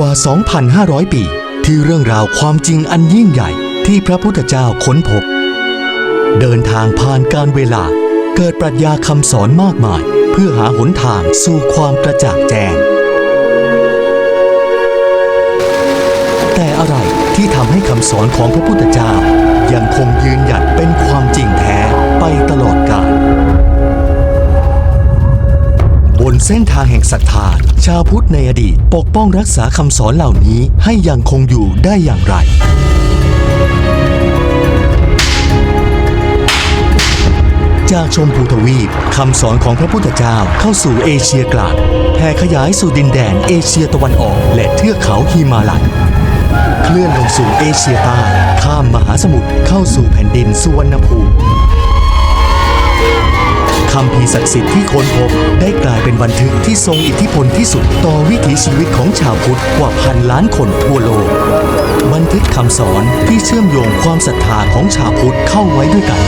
ว่า 2,500 ปี ที่เรื่องราวความจริงอันยิ่งใหญ่ที่พระพุทธเจ้าค้นพบ เดินทางผ่านการเวลา เกิดปรัชญาคำสอนมากมาย เพื่อหาหนทางสู่ความกระจ่างแจ้ง แต่อะไรที่ทำให้คำสอนของพระพุทธเจ้า ยังคงยืนหยัดเป็น นเส้นทางแห่งศรัทธาชาวพุทธในอดีต ปกป้องรักษาคำสอนเหล่านี้ให้ยังคงอยู่ได้อย่างไร จากชมพูทวีปคำสอนของพระพุทธเจ้าเข้าสู่เอเชียกลางแผ่ขยายสู่ดินแดนเอเชียตะวันออก และเทือกเขาฮิมาลัยเคลื่อนลงสู่เอเชียใต้ข้ามมหาสมุทรเข้าสู่แผ่นดินสุวรรณภูมิำพีศักดิ์สิทธิ์ที่ค้นพบ ได้กลายเป็นบันทึกที่ทรงอิทธิพลที่สุดต่อวิถีชีวิตของชาวพุทธกว่าพันล้านคนทั่วโลก บันทึกคำสอนที่เชื่อมโยงความศรัทธาของชาวพุทธเข้าไว้ด้วยกัน